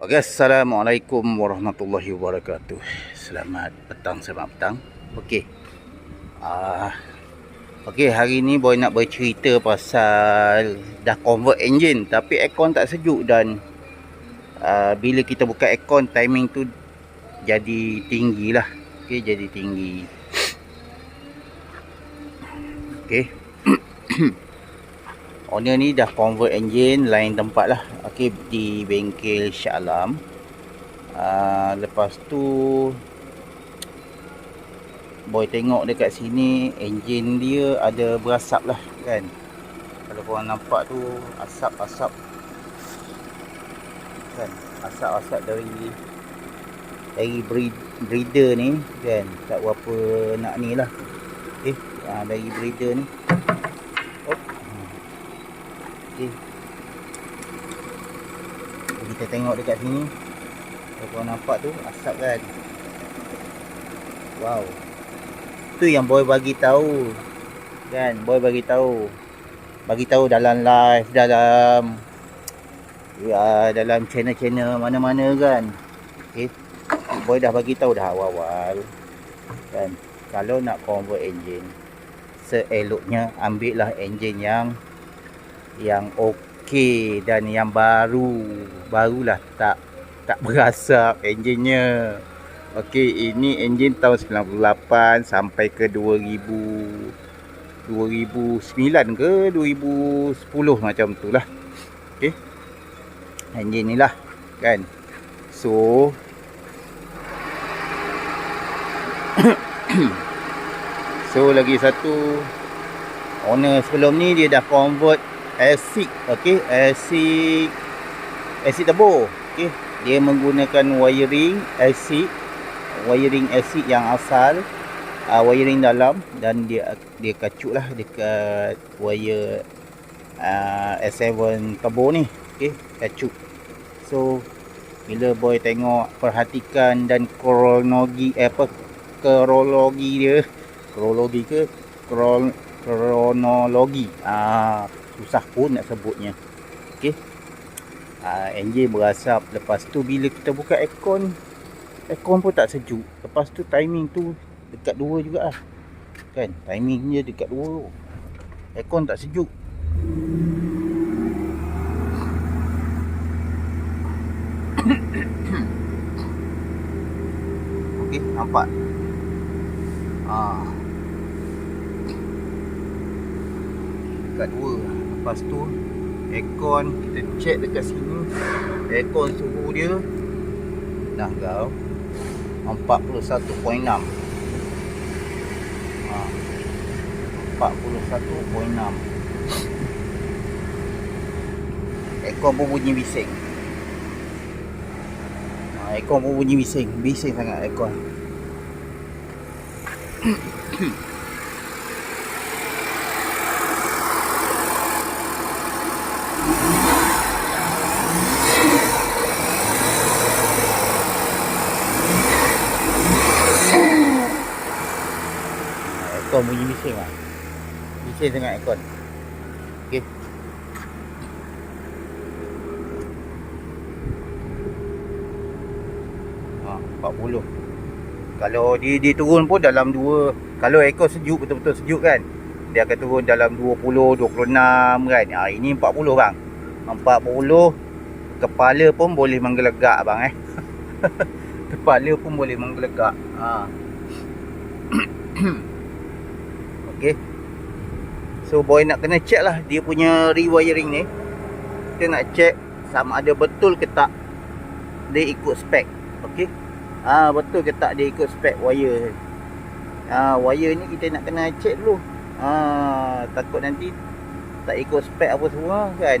Okay, Assalamualaikum warahmatullahi wabarakatuh. Selamat petang, selamat petang. Okey. Ah, okey, hari ni boy nak bercerita pasal dah convert engine tapi aircon tak sejuk dan uh, bila kita buka aircon timing tu jadi tinggi lah. Okey, jadi tinggi. Okey. Owner ni dah convert engine lain tempat lah. Okay, Di bengkel Shah Alam. Uh, Lepas tu Boy tengok dekat sini Engine dia ada berasap lah kan? Kalau korang nampak tu Asap-asap. Kan? Asap-asap dari Dari breeder ni Kan? Tak berapa nak ni lah. Eh uh, Dari breeder ni Okey. Kita tengok dekat sini. Kalau nampak tu asap kan. Wow. Tu yang boy bagi tahu. Kan, boy bagi tahu. Bagi tahu dalam live, dalam ya dalam channel-channel mana-mana kan. Okey. Boy dah bagi tahu dah awal-awal. Kan, kalau nak convert engine seeloknya ambil lah engine yang yang okey dan yang baru. Barulah tak tak berasap enjinnya okey ini enjin tahun 98 sampai ke 2000 2009 ke 2010 macam tu lah. Okey enjin ni lah kan? So so lagi satu owner sebelum ni dia dah convert acid okey acid acid turbo okey. Dia menggunakan wiring acid wiring acid yang asal uh, wiring dalam dan dia dia kacuk lah dekat wire uh, S7 turbo ni okey kacuk so bila boy tengok perhatikan dan kronologi eh, apa kronologi dia kronologi ke kron kronologi ah susah pun nak sebutnya. Okey uh, enjin berasap lepas tu bila kita buka aircon aircon pun tak sejuk. Lepas tu timing tu dekat dua juga lah kan? Timing dia dekat dua. Aircon tak sejuk. Okey nampak? Ah. Dekat dua lepas tu aircon kita check dekat sini. Aircon suhu dia dah kau 41.6 ha, 41.6 aircon pun bunyi bising. Ha, aircon pun bunyi bising. Bising sangat aircon aircon bunyi bising lah. Bising sangat aircon ha, 40 kalau dia, dia turun pun dalam 2 kalau aircon sejuk betul-betul sejuk kan dia akan turun dalam 20 26 kan. Ha, ini 40 bang. 40 kepala pun boleh menggelegak bang eh. Kepala pun boleh menggelegak. Ha. So boy nak kena check lah Dia punya rewiring ni. Kita nak check Sama ada betul ke tak Dia ikut spek Okay Ah ha, Betul ke tak dia ikut spek wire? Ah ha, Wire ni kita nak kena check dulu. Ah ha, Takut nanti Tak ikut spek apa semua kan?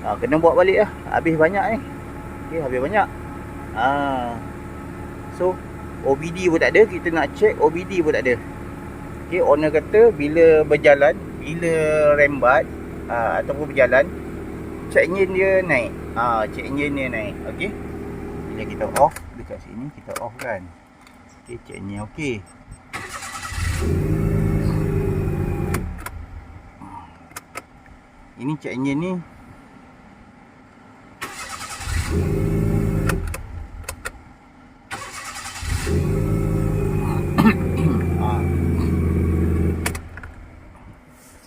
Ha, Kena buat balik lah. Habis banyak ni. Okay habis banyak. Ah, So OBD pun tak ada. Kita nak check OBD pun tak ada Okay, owner kata bila berjalan, bila rembat uh, ataupun berjalan, check engine dia naik. Ah, check engine dia naik. Okey. Bila kita off dekat sini, kita off kan. Okey, check engine okey. Ini check engine ni.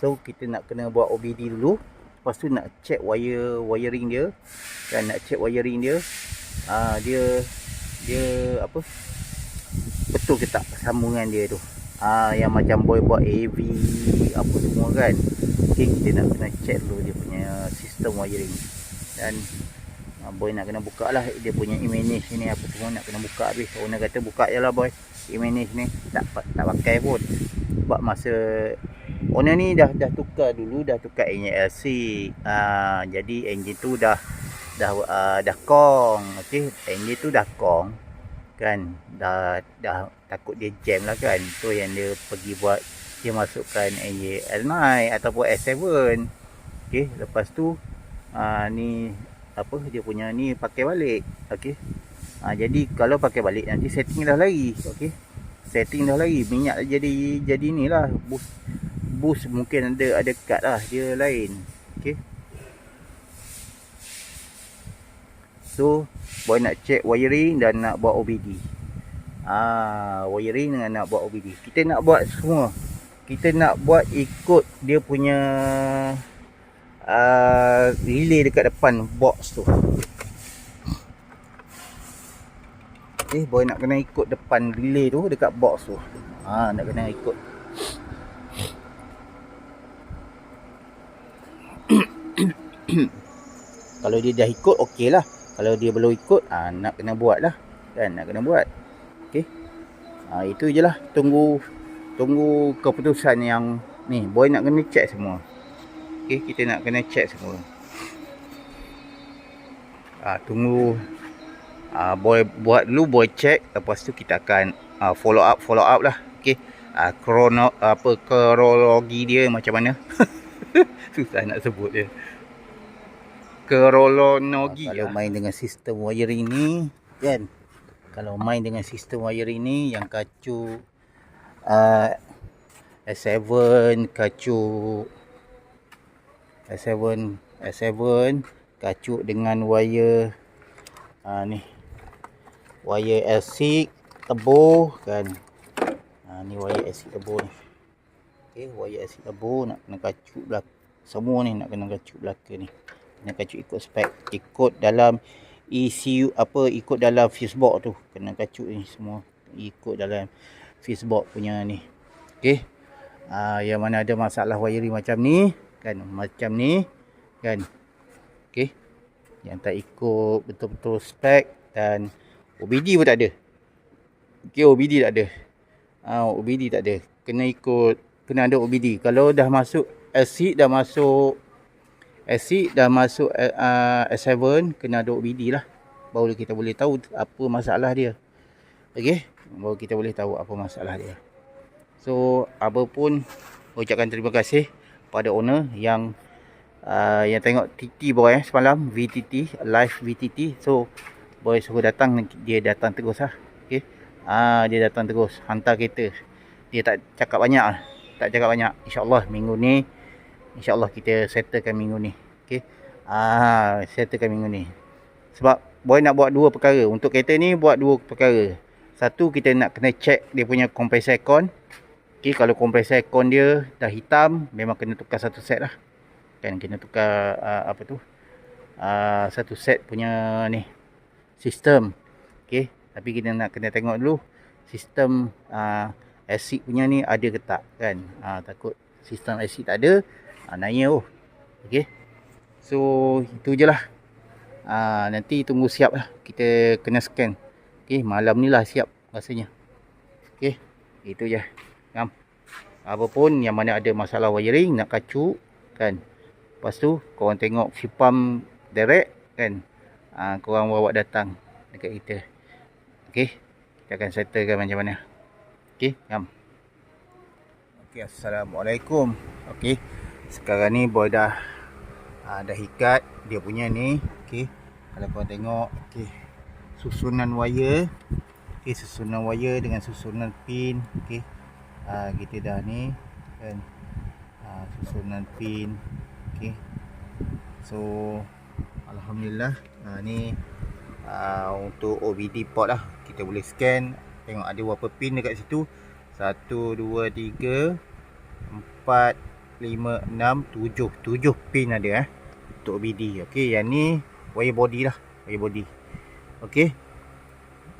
So kita nak kena buat OBD dulu. Lepas tu nak check wire wiring dia. Kan nak check wiring dia. Ah dia dia apa? Betul ke tak sambungan dia tu? Ah yang macam boy buat AV apa semua kan. Okey kita nak kena check dulu dia punya sistem wiring. Dan ah, boy nak kena buka lah dia punya image ni apa semua nak kena buka habis. Owner kata buka je lah boy. Image ni tak tak pakai pun. Sebab masa owner ni dah dah tukar dulu dah tukar engine LC. Ah jadi engine tu dah dah uh, dah kong okey? Engine tu dah kong kan? Dah dah takut dia jam lah kan? Tu yang dia pergi buat dia masukkan engine L9 ataupun S7 okey? Lepas tu uh, ni apa dia punya ni pakai balik okey? Uh, jadi kalau pakai balik nanti setting dah lagi okey setting dah lagi minyak jadi jadi ni lah boost boost mungkin ada ada cut lah dia lain okey So boy nak check wiring dan nak buat OBD. Ah, wiring dengan nak buat OBD. Kita nak buat semua. Kita nak buat ikut dia punya uh, relay dekat depan box tu. Eh, boy nak kena ikut depan relay tu dekat box tu. Ha, nak kena ikut. Kalau dia dah ikut, okey lah. Kalau dia belum ikut ha, nak kena buat lah. Kan nak kena buat. Okey. Ha, itu je lah. Tunggu tunggu keputusan yang ni. Boy nak kena check semua. Okey kita nak kena check semua. Ha, tunggu ha, boy buat dulu boy check. Lepas tu kita akan ha, follow up follow up lah. Okey ha, krono apa kronologi dia macam mana? Susah nak sebut dia. Kronologi kalau ya. main dengan sistem wiring ni kan? Kalau main dengan sistem wiring ni yang kacu uh, S7 kacu S7 S7 kacu dengan wire uh, ni wire S6 tebur kan. Uh, ni wire S6 tebur ni. Okey wire S6 tebur nak kena kacu belakang semua ni nak kena kacu belakang ni. Kena kacu ikut spek ikut dalam ECU apa ikut dalam fuse box tu. Kena kacu ni semua ikut dalam fuse box punya ni. Okey uh, yang mana ada masalah wiring macam ni kan macam ni kan. Okey yang tak ikut betul-betul spek dan OBD pun tak ada. Okey OBD tak ada. Uh, ah, OBD tak ada. Kena ikut kena ada OBD kalau dah masuk acid dah masuk acid dah masuk uh, S7 kena ada OBD lah. Baru kita boleh tahu apa masalah dia. Okey baru kita boleh tahu apa masalah dia. So apa pun ucapkan terima kasih pada owner yang uh, yang tengok TT boy eh, semalam VTT live VTT so boy suruh datang dia datang terus lah okey ah dia datang terus hantar kereta dia tak cakap banyak lah tak cakap banyak insyaallah minggu ni InsyaAllah kita settlekan minggu ni. Okay. Ah, settlekan minggu ni. Sebab boy nak buat dua perkara. Untuk kereta ni buat dua perkara. Satu kita nak kena check dia punya compressor aircon. Okay, kalau compressor aircon dia dah hitam, memang kena tukar satu set lah. Kan kena tukar uh, apa tu? Uh, satu set punya ni sistem. Okay. Tapi kita nak kena tengok dulu sistem uh, acid punya ni ada ke tak kan. Uh, takut sistem acid tak ada, ha, naik oh. Okey. So itu je lah. Ha, nanti tunggu siap lah. Kita kena scan. Okey, malam ni lah siap rasanya. Okey, itu je. Ngam. Apa pun yang mana ada masalah wiring nak kacu kan. Lepas tu korang tengok fipam direct kan. Ha, korang bawa datang dekat kita. Okey. Kita akan settlekan macam mana. Okey, ngam. Okey, assalamualaikum. Okey sekarang ni boy dah uh, dah ikat dia punya ni okey kalau kau tengok okey susunan wire okey susunan wire dengan susunan pin okey uh, kita dah ni kan uh, susunan pin okey so alhamdulillah uh, ni uh, untuk OBD port lah. Kita boleh scan tengok ada berapa pin dekat situ. 1 2 3 4 5, 6, 7 7 pin ada eh Untuk OBD Okey yang ni Wire body lah. Wire body. Okey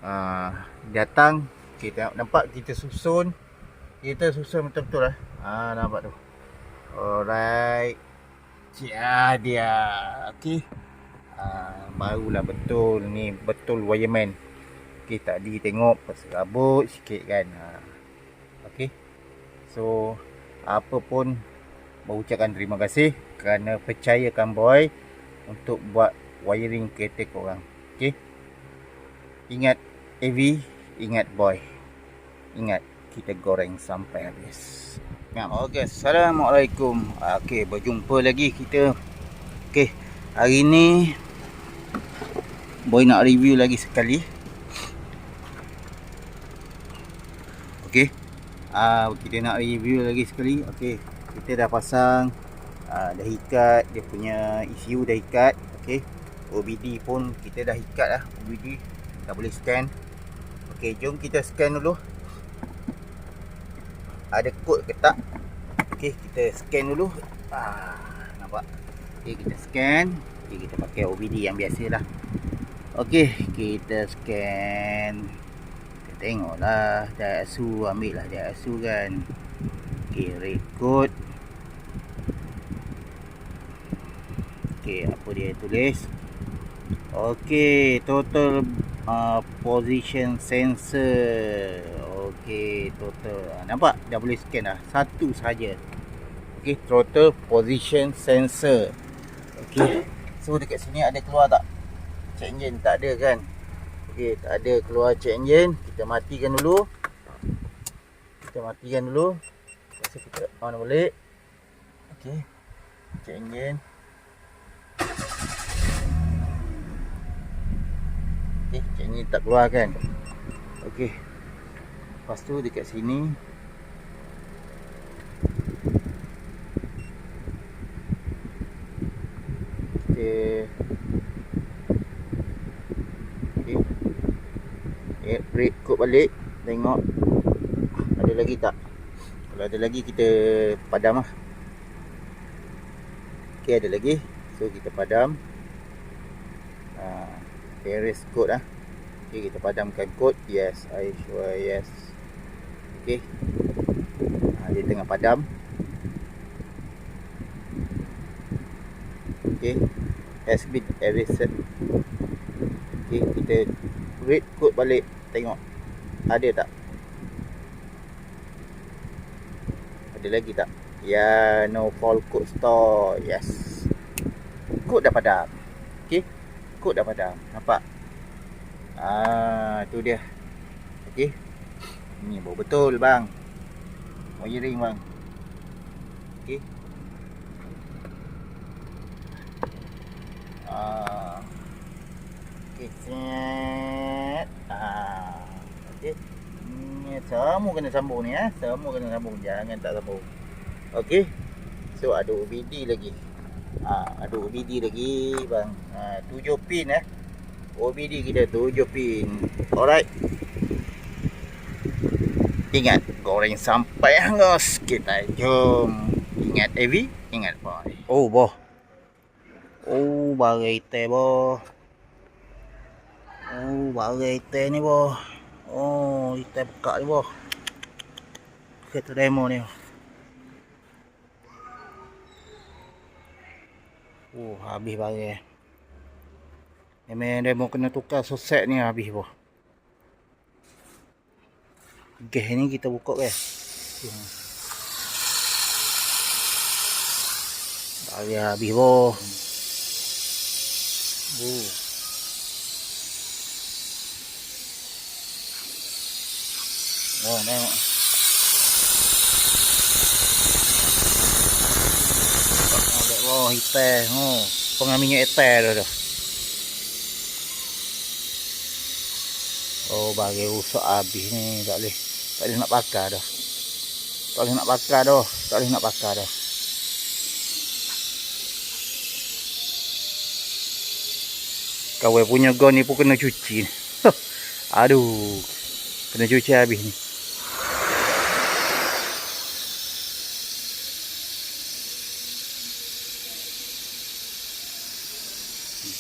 uh, Datang Okay tengok nampak kita susun. Kita susun betul-betul lah Ah nampak tu. Alright. Cia dia Okey uh, Barulah betul ni Betul wireman Okey tadi tengok Pasal rabut sikit kan uh, Okey So apa pun mengucapkan terima kasih kerana percayakan boy untuk buat wiring kereta korang. Okey. Ingat AV, ingat boy. Ingat kita goreng sampai habis. Okey. Assalamualaikum. Okey, berjumpa lagi kita. Okey, hari ni boy nak review lagi sekali. Okey. Uh, kita nak review lagi sekali. Okey kita dah pasang uh, dah ikat. Dia punya ECU dah ikat. Okey. OBD pun kita dah ikat lah. OBD dah boleh scan. Okey jom kita scan dulu. Ada kod ke tak? Okey kita scan dulu. Ah nampak okey kita scan. Okey kita pakai OBD yang biasa lah okey kita scan. Tengoklah. Daihatsu ambil lah Daihatsu kan. Ok record Ok apa dia tulis? Ok total uh, position sensor. Ok total. Uh, Nampak? Dah boleh scan lah Satu saja. Ok total position sensor Ok So dekat sini ada keluar tak Check engine tak ada kan Okey, tak ada keluar check engine. Kita matikan dulu. Kita matikan dulu. Lepas kita on balik. Okey. Check engine. Okey, check engine tak keluar kan? Okey. Lepas tu dekat sini Okay. eh, break kod balik tengok ada lagi tak? Kalau ada lagi kita padam lah. Ok ada lagi. So kita padam. Ha, Paris code lah ok kita padamkan kod yes I sure yes. Ok. Ha, dia tengah padam. Ok. Has been erased. Ok kita read code balik. Tengok ada tak? Ada lagi tak? Ya no call code store. Yes. Code dah padam. Okey. Code dah padam. Nampak? Ah tu dia. Okey. Ni baru betul bang. Wiring bang. Okey. Ah. Okey ah ni semua kena sambung ni eh. Semua kena sambung. Jangan tak sambung. Okey. So ada OBD lagi. Ah ada OBD lagi bang. Ah 7 pin eh. OBD kita 7 pin. Alright. Ingat goreng sampai hangus. Kita jom. Ingat Evi? Ingat boy. Oh boh. Oh bagai teh boh. Oh, bagai ikan ni boh. Oh, ikan buka ni boh. Kita demo ni. Oh, habis bagai. Memang demo kena tukar soset ni habis boh. Gas ni kita buka ke. Bagai habis boh. Oh. Oh, tengok. Bawah hitam. Oh, pengen minyak etel dah. Oh, bagi rusak habis ni. Tak boleh. Tak boleh nak bakar dah. Tak boleh nak bakar dah. Tak boleh nak bakar dah. Kawai punya gun ni pun kena cuci. Aduh. Kena cuci habis ni.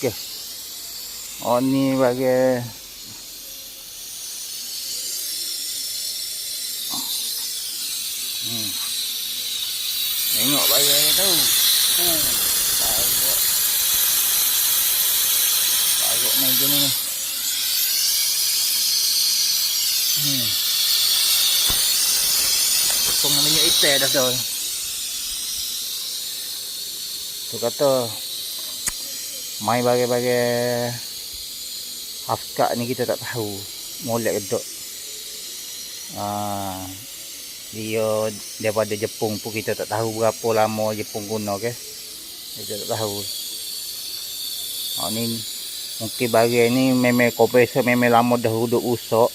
Okey. Oh ni bagi Hmm. Tengok bayar ni tahu. Oh, bagus. Bagus main jenis ni. Hmm. Potong minyak itai dah dah. Tu kata mai bagai-bagai hafkak ni kita tak tahu molek gedok. Ah dia daripada Jepun pun kita tak tahu berapa lama Jepun guna ke. Kita tak tahu. Ha ni mungkin bagian ni memang kompresor memang lama dah duduk usok.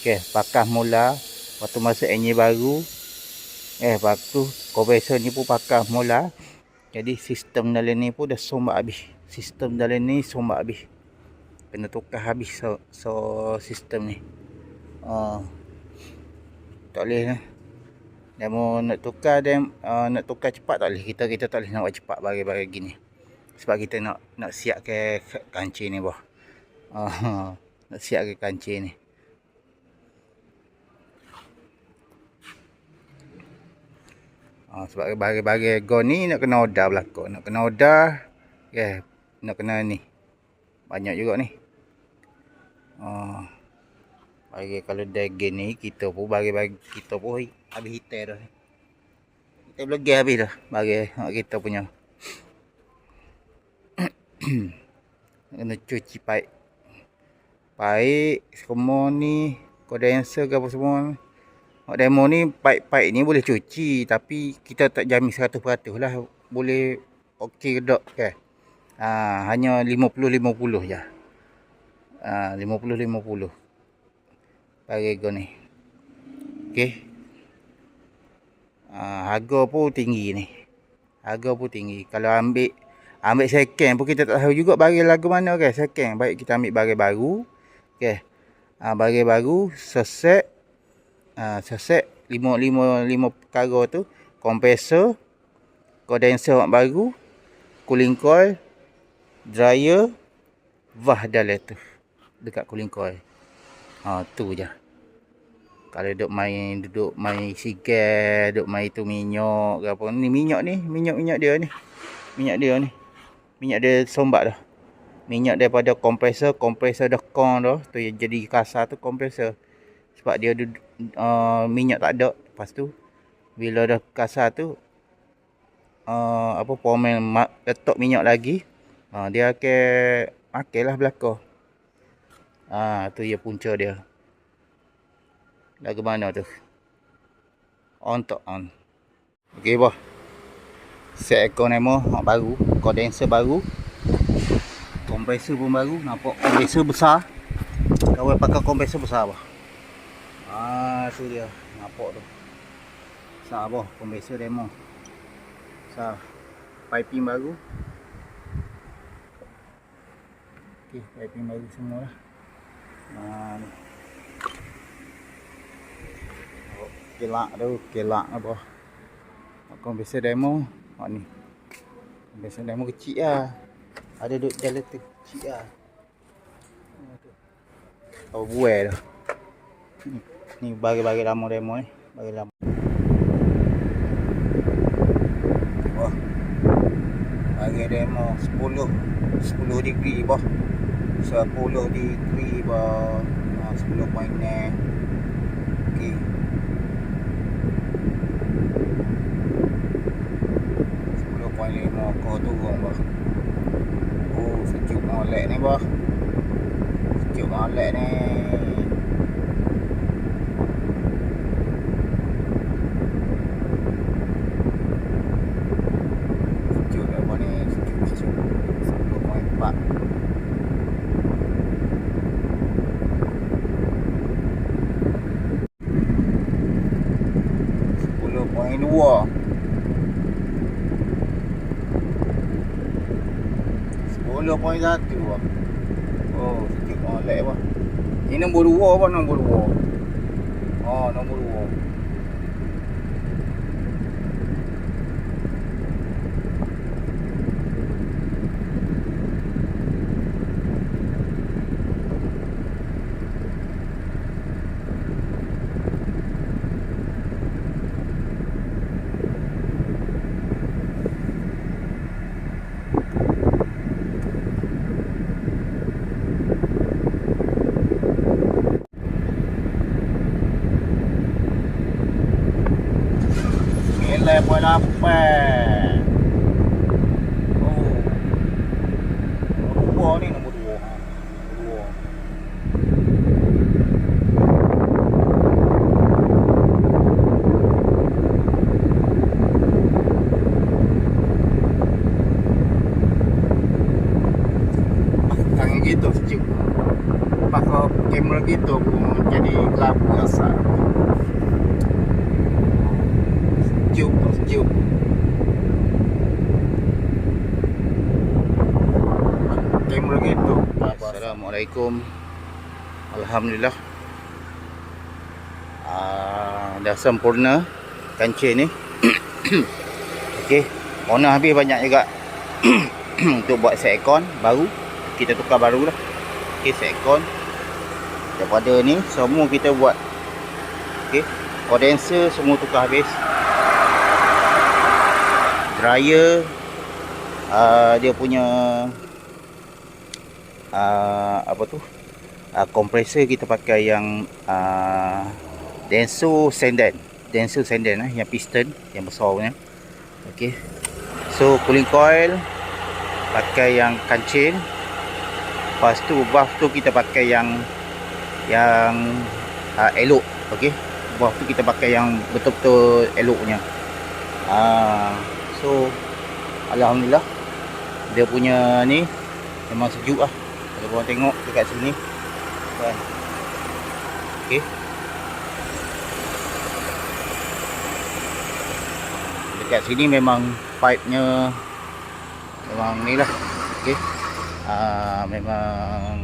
Okey, pakas mula waktu masa enjin baru. Eh, waktu kompresor ni pun pakas mula. Jadi sistem dalam ni pun dah sombak habis. Sistem dalam ni sombak habis. Kena tukar habis so, so sistem ni. Uh, tak boleh lah. Mau nak tukar dia uh, nak tukar cepat tak boleh. Kita kita tak boleh nak buat cepat bagi-bagi gini. Sebab kita nak nak siap ke kancing ni bah. Uh, nak siap ke kancing ni. Ha, sebab bagi-bagi go ni nak kena order belakang. Nak kena order. Yeah, nak kena ni. Banyak juga ni. Ha, bagi kalau daging ni kita pun bagi-bagi kita pun habis hitam dah. Kita belegah habis dah bagi kita punya. kena cuci paip. Paip semua ni kondenser ke apa semua ni. Demo ni pipe-pipe ni boleh cuci tapi kita tak jamin 100% lah boleh okey ke tak kan. Ha, hanya 50-50 je. Ha, 50-50. Bagi go ni. Okey. Ha, harga pun tinggi ni. Harga pun tinggi. Kalau ambil ambil second pun kita tak tahu juga bagi lagu mana kan second. Baik kita ambil bagi baru. Okey. Ha, bagi baru seset ha, set 5 5 5 perkara tu kompresor kondenser baru cooling coil dryer vah tu dekat cooling coil. Ha tu je. Kalau duduk main duduk main sigar duduk main tu minyak ke apa. Ni minyak ni minyak-minyak dia ni. Minyak dia ni. Minyak dia sombak dah. Minyak daripada kompresor kompresor dah kong dah. Tu yang jadi kasar tu kompresor. Sebab dia uh, minyak tak ada. Lepas tu bila dah kasar tu uh, apa pomel letak minyak lagi uh, dia akan makan lah belakang uh, tu ya punca dia lagu mana tu on tak on ok bah set ekor nemo baru kondenser baru kompresor pun baru nampak kompresor besar kau pakai kompresor besar bah Ah, tu dia. Nampak tu. Sah apa? Pembesa demo. Sah. Piping baru. Okey, piping baru semua lah. Ah, ni. Oh, kelak tu, kelak apa. Pembesa demo. Oh ni. Pembesa demo kecil lah. Ada duk jalan tu. Kecil lah. Buai dah. Hmm ni bagi-bagi lama demo ni bagi lama bagi demo 10 10 degree bah 10 degree bah ha, 10.9 okey 10.5 kau turun bah. Oh sejuk molek ni bah. Sejuk molek ni dua Sepuluh poin satu lah Oh sikit molek lah Ini nombor dua apa nombor dua นาบแม่ Kamera gitu. Assalamualaikum. Alhamdulillah. Ah, dah sempurna kancil ni. Okey. Owner habis banyak juga untuk buat set baru. Kita tukar baru lah. Okey, set aircon. Daripada ni semua kita buat. Okey. Condenser semua tukar habis. Dryer uh, dia punya uh, apa tu? Uh, kompresor kita pakai yang uh, Denso Sandan. Denso Sandan eh, yang piston yang besar punya. Okey. So cooling coil pakai yang kancil. Lepas tu buff tu kita pakai yang yang uh, elok. Okey. Buff tu kita pakai yang betul-betul elok punya. Ah, so alhamdulillah dia punya ni memang sejuk lah. Kalau korang tengok dekat sini. Kan. Okey. dekat sini memang pipe-nya memang ni lah okey uh, memang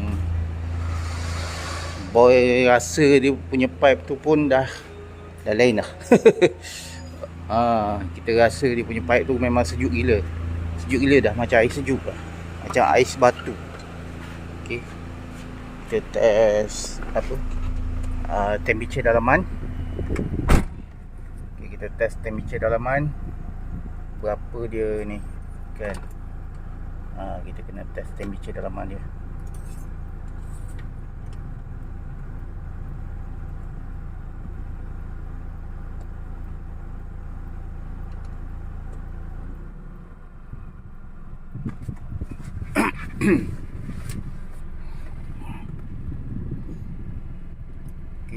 boy rasa dia punya pipe tu pun dah dah lain lah uh, kita rasa dia punya pipe tu memang sejuk gila sejuk gila dah macam air sejuk lah macam ais batu kita test apa? Uh, temperature dalaman. Okay, kita test temperature dalaman. Berapa dia ni? Kan? Ha, kita kena test temperature dalaman dia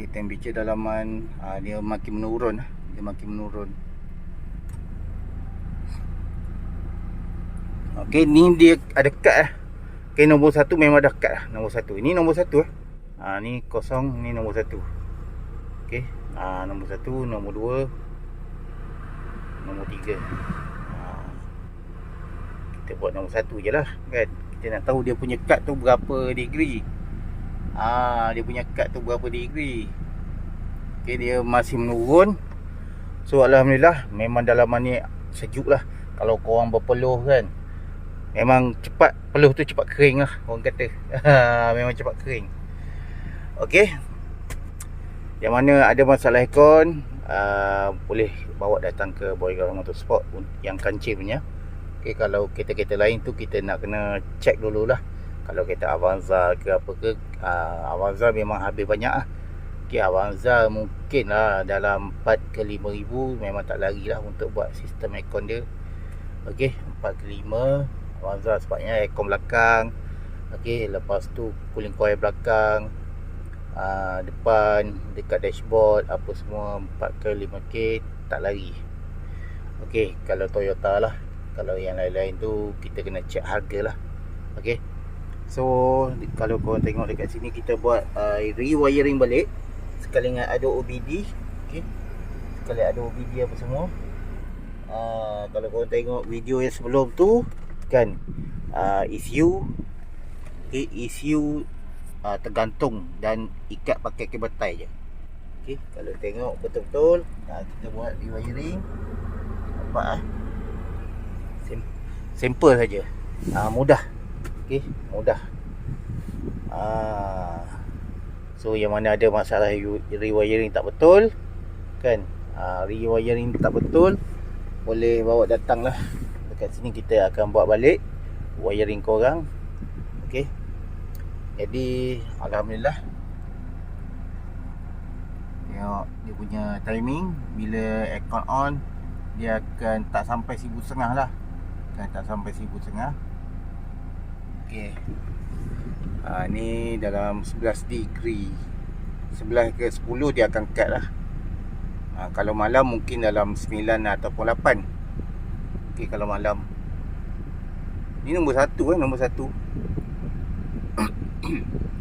Temperature dalaman ha, dia makin menurun dia makin menurun Okey, ni dia ada kad lah. Okey, nombor satu memang dah kad lah. Nombor satu. Ini nombor satu lah. Ha, ni kosong, ni nombor satu. Okey. Ha, nombor satu, nombor dua. Nombor tiga. Ha, kita buat nombor satu je lah. Kan? Kita nak tahu dia punya kad tu berapa degree. Ha, dia punya kad tu berapa degree. Okey, dia masih menurun. So, Alhamdulillah. Memang dalaman ni sejuk lah. Kalau korang berpeluh kan. Memang cepat peluh tu cepat kering lah orang kata. Memang cepat kering. Okey. Yang mana ada masalah aircon, uh, boleh bawa datang ke Boy Garang Motorsport yang kancil punya. Okey, kalau kereta-kereta lain tu kita nak kena check dululah. Kalau kereta Avanza ke apa ke, uh, Avanza memang habis banyak lah. Okey, Avanza mungkin lah dalam 4 ke 5 ribu memang tak lari lah untuk buat sistem aircon dia. Okey, 4 ke 5 Avanza sebabnya aircon belakang. Okey, lepas tu cooling coil belakang. Aa, Depan, dekat dashboard Apa semua 4K, 5K Tak lari. Okey, kalau Toyota lah. Kalau yang lain-lain tu Kita kena check harga lah. Okey So, kalau korang tengok dekat sini Kita buat uh, rewiring balik Sekali dengan ada OBD Okey Sekali ada OBD apa semua. Uh, Kalau korang tengok video yang sebelum tu kan uh, ECU okay, ECU uh, tergantung dan ikat pakai kabel tie je. Okay, kalau tengok betul-betul uh, kita buat rewiring nampak ah. Sim- simple saja. Uh, mudah. Okay, mudah. Uh, so yang mana ada masalah rewiring tak betul kan? Uh, rewiring tak betul boleh bawa datang lah kat sini kita akan buat balik wiring korang. Okey. Jadi alhamdulillah. Tengok dia punya timing. Bila aircon on dia akan tak sampai seribu setengah lah. Kan tak sampai seribu setengah. Ok ha, Ni dalam 11 degree. 11 ke 10 dia akan cut lah. Ha, Kalau malam mungkin dalam 9 ataupun 8 Okay kalau malam. Ni nombor 1 eh nombor 1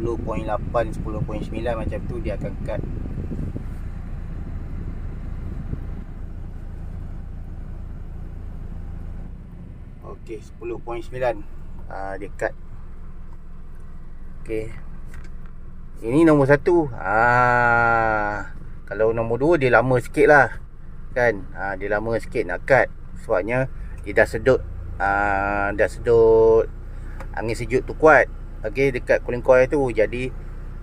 10.8 10.9 macam tu dia akan cut. Okey 10.9 ah dia cut. Okey. Ini nombor satu. Ah kalau nombor dua dia lama sikit lah kan? Ah dia lama sikit nak cut. Sebabnya dia dah sedut ah dah sedut angin sejuk tu kuat okey dekat cooling coil tu jadi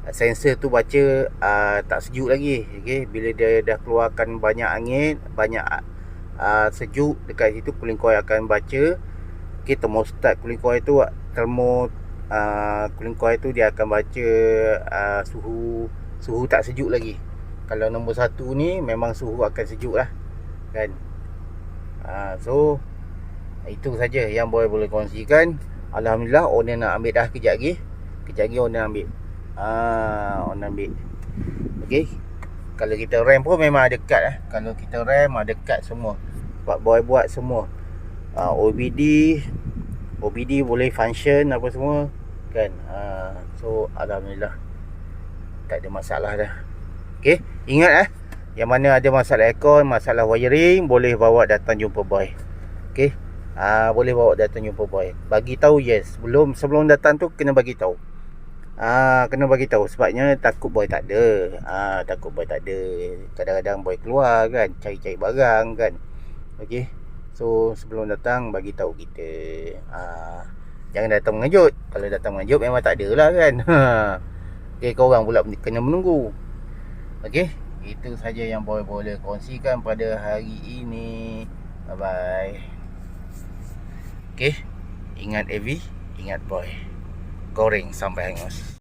sensor tu baca uh, tak sejuk lagi. Okey bila dia dah keluarkan banyak angin banyak uh, sejuk dekat situ cooling coil akan baca. Okey thermostat cooling coil tu termo uh, cooling coil tu dia akan baca uh, suhu suhu tak sejuk lagi. Kalau nombor satu ni memang suhu akan sejuk lah kan? Uh, so itu saja yang boleh boleh kongsikan Alhamdulillah owner nak ambil dah kejap lagi. Kejap lagi owner ambil. Ah, owner ambil. Okay Kalau kita rem pun memang cut eh. Kalau kita rem ada cut semua. Sebab boy buat semua. Uh, OBD OBD boleh function apa semua Kan? Uh, So Alhamdulillah. Tak ada masalah dah. Okay Ingat eh. Yang mana ada masalah aircon Masalah wiring Boleh bawa datang jumpa boy Ah boleh bawa datang jumpa boy. Bagi tahu yes. Sebelum sebelum datang tu kena bagi tahu. Ah kena bagi tahu sebabnya takut boy tak ada. Ah takut boy tak ada. Kadang-kadang boy keluar kan cari-cari barang kan. Okey. So sebelum datang bagi tahu kita. Ah jangan datang mengejut. Kalau datang mengejut memang tak ada lah kan. Okey kau orang pula kena menunggu. Okey. Itu saja yang boy boleh kongsikan pada hari ini. Bye bye. Okay Ingat Evi Ingat boy. Goreng sampai hangus